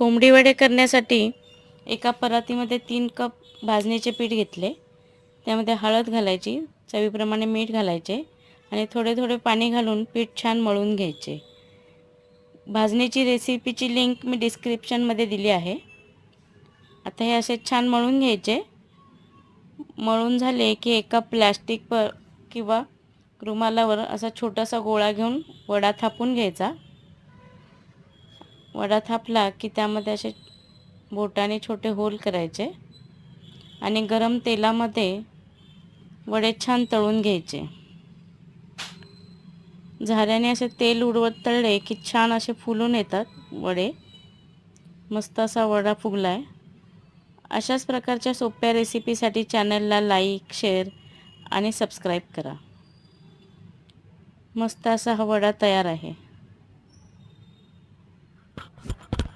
कोंबडी वडे करण्यासाठी एका परातीमध्ये तीन कप भाजणीचे पीठ घेतले. त्यामध्ये हळद घालायची चवीप्रमाणे मीठ घालायचे आणि थोडे थोडे पाणी घालून पीठ छान मळून घ्यायचे. भाजणीची रेसिपीची लिंक मी डिस्क्रिप्शनमध्ये दिली आहे. आता हे असे छान मळून घ्यायचे. मळून झाले की एका प्लॅस्टिक प किंवा रुमालावर असा छोटासा गोळा घेऊन वडा थापून घ्यायचा. वडा थापला की त्यामध्ये असे बोटाने छोटे होल करायचे आणि गरम तेलामध्ये वडे छान तळून घ्यायचे. झाऱ्याने असे तेल उडवत तळले की छान असे फुलून येतात वडे. मस्त असा वडा फुगला आहे अशाच प्रकारच्या सोप्या रेसिपीसाठी चॅनलला लाईक शेअर आणि सबस्क्राईब करा. मस्त असा हा वडा तयार आहे.